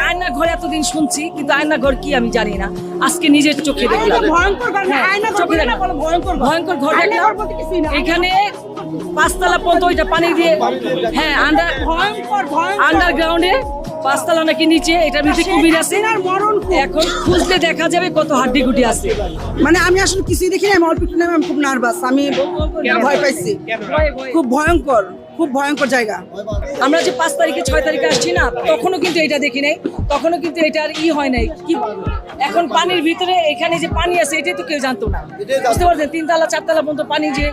আয়না ঘর এতদিন শুনছি কিন্তু আয়না ঘর কি আমি জানি না। আজকে নিজের চোখে দেখলাম। ভয়ঙ্কর ঘর হ্যাঁ, দেখলাম। এখানে পাঁচতলা পর্যন্ত ওইটা পানি দিয়ে হ্যাঁ আন্ডার ভয়ঙ্কর আন্ডারগ্রাউন্ডে পাঁচতলা নাকি নিচে এটার ভিতরে কুমির আছে। এখন খুঁজলে দেখা যাবে কত হাড্ডি গুটি আছে। মানে আমি আসলে কিছুই দেখি না আমি অল্প একটু আমি খুব নার্ভাস আমি ভয় পাইছি। খুব ভয়ঙ্কর খুব ভয়ঙ্কর জায়গা। আমরা যে পাঁচ তারিখে ছয় তারিখে আসছি না তখনও কিন্তু এটা দেখি নাই তখনও কিন্তু এটা আর ই হয় নাই। কি এখন পানির ভিতরে এখানে যে পানি আছে এটাই তো কেউ জানতো না। বুঝতে পারছেন? তিনতলা চারতলা পর্যন্ত পানি যে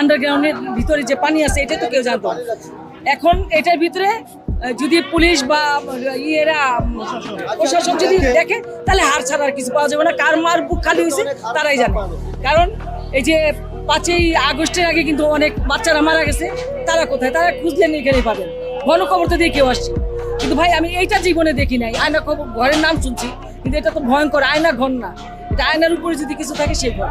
আন্ডারগ্রাউন্ডের ভিতরে যে পানি আছে এটা তো কেউ জানতো এখন এটার ভিতরে যদি পুলিশ বা ইয়েরা প্রশাসন যদি দেখে, তাহলে হার ছাড়া আর কিছু পাওয়া যাবে না। কার মার বুক খালি হয়েছে, তারাই জানে। কারণ এই যে পাঁচই আগস্টের আগে কিন্তু অনেক বাচ্চারা মারা গেছে, তারা কোথায়? তারা খুঁজলে এখানেই পাবেন। গণকবর তো দিয়ে কেউ আসছে। কিন্তু ভাই, আমি এইটা জীবনে দেখি নাই। আয়না খবর, ঘরের নাম শুনছি, কিন্তু এটা তো ভয়ঙ্কর আয়না ঘর না। এটা আয়নার উপরে যদি কিছু থাকে, সে ঘর।